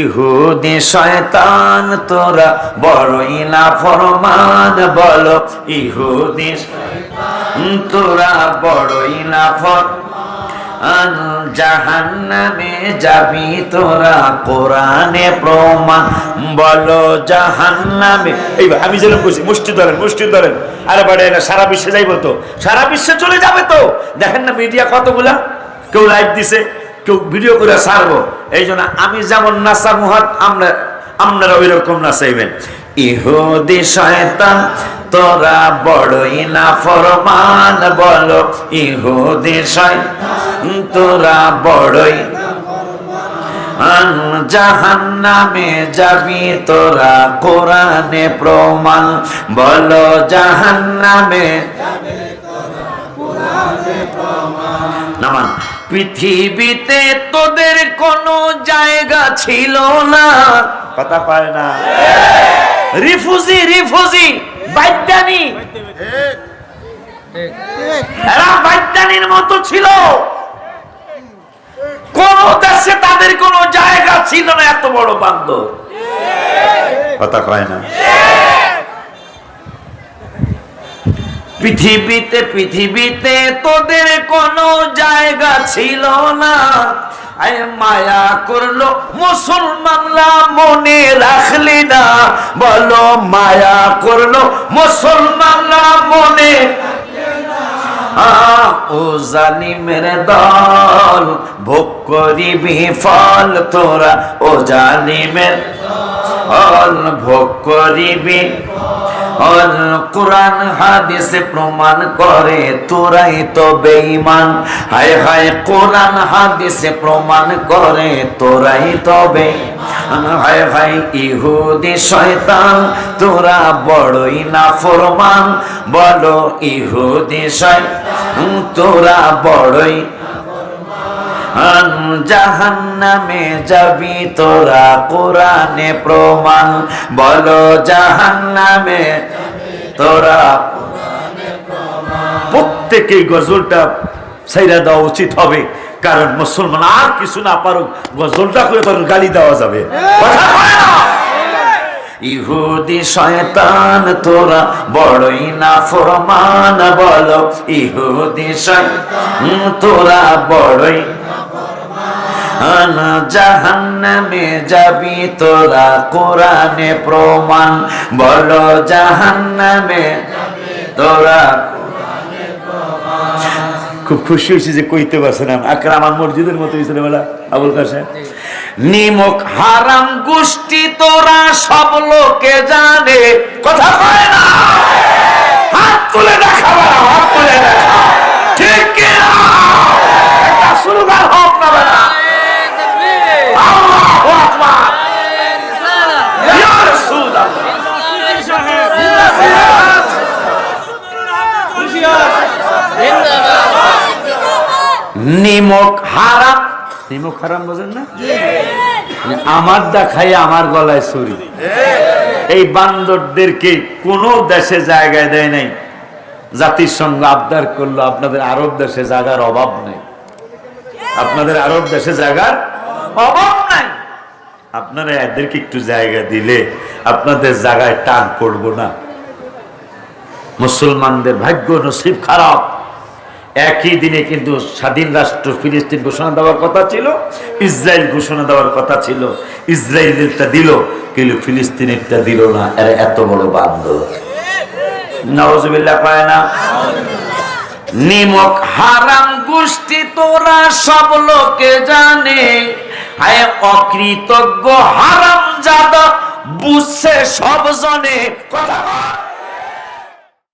ইহুদি শয়তান, তোরা বড়ই না ফরমান বলো, ইহুদি তোরা বড়ই না ফর জাহান্নামে যাবি, তোরা কোরআনে প্রমাণ। বলো, জাহান্নামে এই আমি যেরকম বলছি মুষ্টি ধরেন মুষ্টি ধরেন। আরে বাড়ে না সারা বিশ্বে যাইবো তো। সারা বিশ্বে চলে যাবে তো। দেখেন না মিডিয়া কতগুলা? কেউ লাইভ দিছে। কেউ ভিডিও করে ছাড়বো। এই জন্য আমি যেমন নাসা মুহাত আমরা আপনারা ওই রকম নাচাইবেন। ইহুদি শয়তান, তোরা বড়ই না ফরমান বলো। ইহুদি শয়তান, তোরা বড়ই জাহান নামে যাবি, তোরা কোরআনে প্রমাণ। বলো জাহান নামে নামান। পৃথিবীতে তোদের কোনো জায়গা ছিল না। কথা পায় না। রিফুজি রিফুজি বাইদানি বাইদানির মতো ছিল। কোন দেশে তাদের কোনো জায়গা ছিল না, এত বড় বান্ধব কথা কয় না। পৃথিবীতে পৃথিবীতে তোদের কোনো জায়গা ছিল না। মায়া করল মুসলমানরা মনে রাখলি না। বলো, মায়া করল মুসলমানরা মনে ও জালিমের দল, ভোগ করিবি ফল তোরা, ও জালিমের ফল ভোগ করিবি। অল কোরআন, হাদিসে প্রমাণ করে তোরাই তো বেঈমান। হায় হায় কোরআন, হাদিসে প্রমাণ করে তোরাই তো বেঈমান। হায় হায় ইহুদি শয়তান, তোরা বড়ই না ফরমান বলো ইহুদি শয়তান, তোরা বড়ই জাহান্নামে যাবি তোরা কোরআনে প্রমাণ। বলো জাহান্নামে তোরা প্রত্যেকে গজলটা সাইরা দেওয়া উচিত হবে কারণ মুসলমান আর কিছু না পারুক গজলটা করে তোর গালি দেওয়া যাবে। কথা ইহুদি শয়তান তোরা বড়ই না ফরমান বলো ইহুদি শয়তান তোরা বড়ই আনা জাহান্নামে যাবি তোরা কোরআনে প্রমাণ। বলো জাহান্নামে তোরা খুব খুশি হয়েছি যে কইতে পারছিলাম আকার আমার মসজিদের মতো হয়েছিল বেলা আবুল কাসেম নিমক হারাম গোষ্ঠী তোরা সব লোকে জানে। কথা কয় না। হাত তুলে দেখা নিমক হারাম। নিমক হারাম বোঝেন না? আমার দা খাই আমার গলায় ছুরি। এই বান্দরদেরকে কোন দেশে জায়গায় দেয় নাই। জাতির জাতিসংঘ আবদার করল আপনাদের আরব দেশে জায়গার অভাব নেই। আপনাদের আরব দেশে জায়গার অভাব নাই। আপনারা এদেরকে একটু জায়গা দিলে আপনাদের জায়গায় টান পড়ব না। মুসলমানদের ভাগ্য নসিব খারাপ। একই দিনে কিন্তু স্বাধীন রাষ্ট্র ফিলিস্তিন ঘোষণা দেওয়ার কথা ছিল, ইসরায়েল ঘোষণা দেওয়ার কথা ছিল। ইসরায়েলেরটা দিল, কিন্তু ফিলিস্তিনেরটা দিল না। এরা এত বড় বান্ধব নওয়াজবিল্লাহ পায় না? নিমক হারাম গোষ্ঠী তোরা সব লোকে জানে। হায় অকৃতজ্ঞ হারাম যাদব বুঝছে সব জনে। কথা।